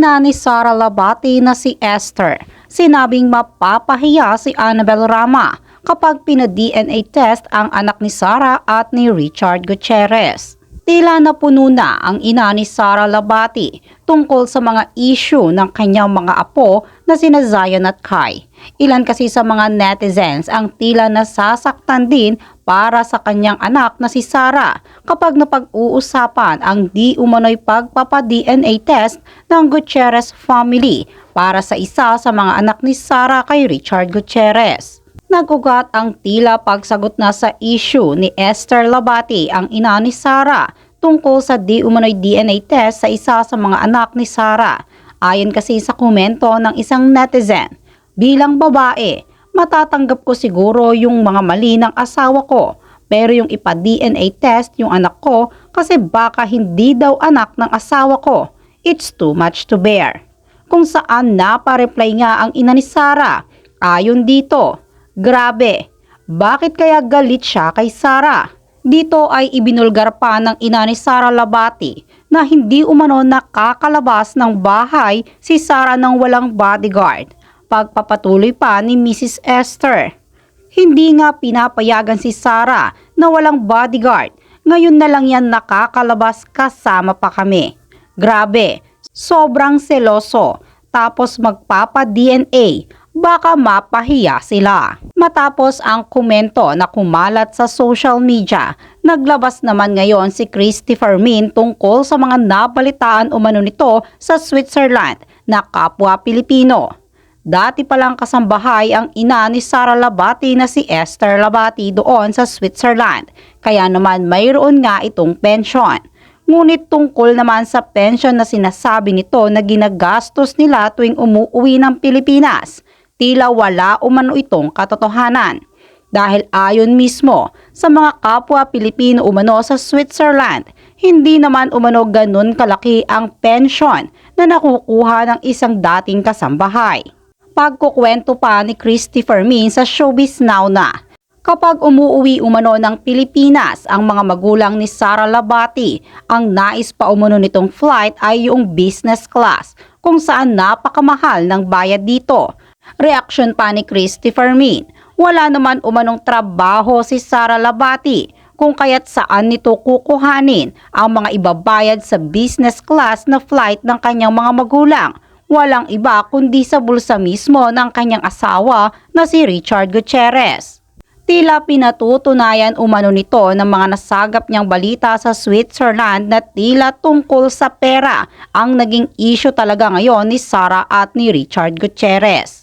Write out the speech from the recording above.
ina ni Sara Labati na si Esther, sinabing mapapahiya si Annabel Rama kapag pina-DNA test ang anak ni Sara at ni Richard Gutierrez. Tila napuno na ang ina ni Sara Labati tungkol sa mga issue ng kanyang mga apo na sina Zion at Kai. Ilan kasi sa mga netizens ang tila nasasaktan din para sa kanyang anak na si Sara kapag napag-uusapan ang di umano'y pagpapa-DNA test ng Gutierrez family para sa isa sa mga anak ni Sara kay Richard Gutierrez. Nagugat ang tila pagsagot na sa issue ni Esther Labati ang ina ni Sara tungkol sa di umano'y DNA test sa isa sa mga anak ni Sara. Ayon kasi sa komento ng isang netizen, bilang babae, matatanggap ko siguro yung mga mali ng asawa ko. Pero yung ipa-DNA test yung anak ko kasi baka hindi daw anak ng asawa ko. It's too much to bear. Kung saan napareply nga ang ina ni Sara. Ayon dito, Grabe, bakit kaya galit siya kay Sara? Dito ay ibinulgar pa ng ina ni Sara Labati na hindi umano nakakalabas ng bahay si Sara ng walang bodyguard. Pagpapatuloy pa ni Mrs. Esther. Hindi nga pinapayagan si Sara na walang bodyguard. Ngayon na lang yan nakakalabas kasama pa kami. Grabe, sobrang seloso. Tapos magpapa-DNA baka mapahiya sila. Matapos ang komento na kumalat sa social media, naglabas naman ngayon si Christopher Min tungkol sa mga nabalitaan umano nito sa Switzerland na kapwa Pilipino. Dati palang kasambahay ang ina ni Sara Labati na si Esther Labati doon sa Switzerland, kaya naman mayroon nga itong pension. Ngunit tungkol naman sa pension na sinasabi nito na ginagastos nila tuwing umuuwi ng Pilipinas, tila wala umano itong katotohanan. Dahil ayon mismo sa mga kapwa Pilipino umano sa Switzerland, hindi naman umano ganun kalaki ang pension na nakukuha ng isang dating kasambahay. Pagkukwento pa ni Christopher Min sa Showbiz Now na, Kapag umuuwi umano ng Pilipinas ang mga magulang ni Sara Labati, ang nais pa umano nitong flight ay yung business class kung saan napakamahal ng bayad dito. Reaksyon pa ni Christopher Min, wala naman umanong trabaho si Sara Labati kung kaya't saan nito kukuhanin ang mga ibabayad sa business class na flight ng kanyang mga magulang. Walang iba kundi sa bulsa mismo ng kanyang asawa na si Richard Gutierrez. Tila pinatutunayan umano nito ng mga nasagap niyang balita sa Switzerland na tila tungkol sa pera ang naging issue talaga ngayon ni Sara at ni Richard Gutierrez.